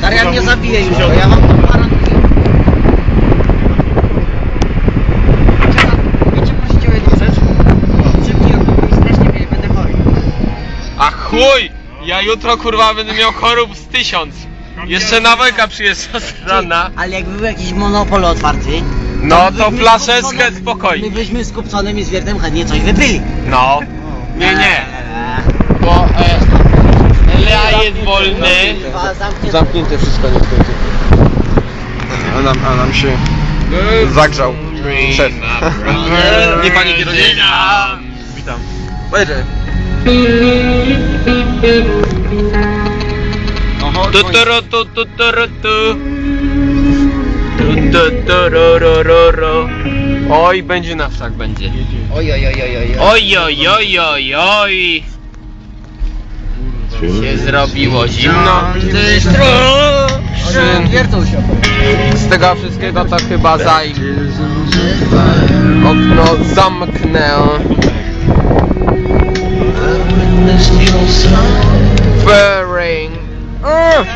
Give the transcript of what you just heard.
Darian nie zabije już, bo ja mam będę chory. A chuj! Ja jutro kurwa będę miał chorób z tysiąc. Jeszcze na wojka przyjeżdża z rana. Ale jakby był jakiś monopol otwarty... No to byśmy flaszeczkę z Kupconem- My spokojnie. byśmy z Kupconem i z Wiertem chętnie coś wypili. No. Nie, nie. Bo e, Lea jest wolny. Zamknięte. Wszystko niestety. A nam, a nam się zagrzał szef. Nie panie kierowniku. Witam. Pojedzie. Tu, tu, tu, tu, tu, tu. Tu, tu, tu, ru, ru. Oj, będzie na wszak, będzie. Oj, oj, oj, oj, oj. Oj, oj, oj, oj, oj. Się zrobiło zimno. Ty Szyn. Się. Z tego wszystkiego to chyba zaj... Okno zamknę. Furring. Uh.